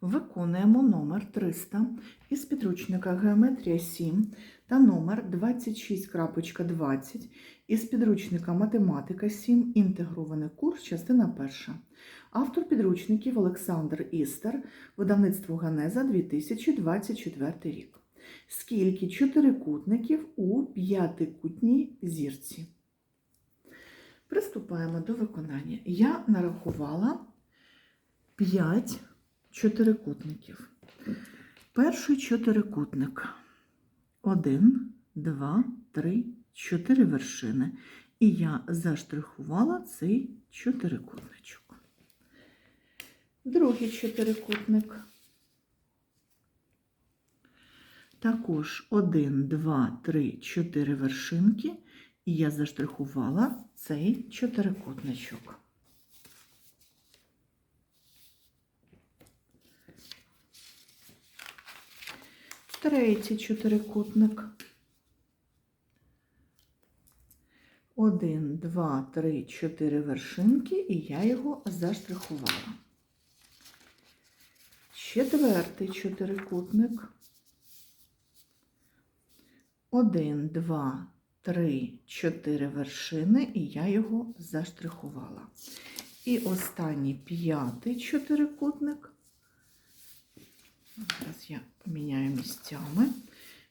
Виконуємо номер 300 із підручника Геометрія 7 та номер 26.20 із підручника Математика 7. Інтегрований курс, частина 1. Автор підручників Олександр Істер, видавництво Ганеза 2024 рік. Скільки чотирикутників у п'ятикутній зірці? Приступаємо до виконання. Я нарахувала 5 чотирикутників. Перший чотирикутник. Один, два, три, чотири вершини. І я заштрихувала цей чотирикутничок. Другий чотирикутник. Також 1, 2, 3, 4 вершинки. І я заштрихувала цей чотирикутничок. Третій чотирикутник. Один, два, три, чотири вершинки, і я його заштрихувала. Четвертий чотирикутник. Один, два, три, чотири вершини, і я його заштрихувала. І останній п'ятий чотирикутник. Я поміняю місцями,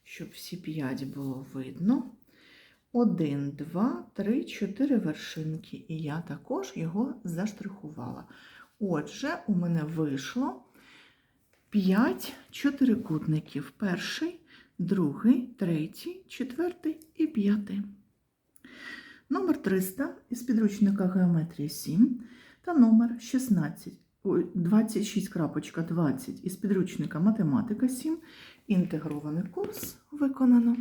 щоб всі п'ять було видно. Один, два, три, чотири вершинки. І я також його заштрихувала. Отже, у мене вийшло 5 чотирикутників. Перший, другий, третій, четвертий і п'ятий. Номер 300 із підручника Геометрія 7 та номер 16. 26.20 із підручника Математика 7. Інтегрований курс виконано.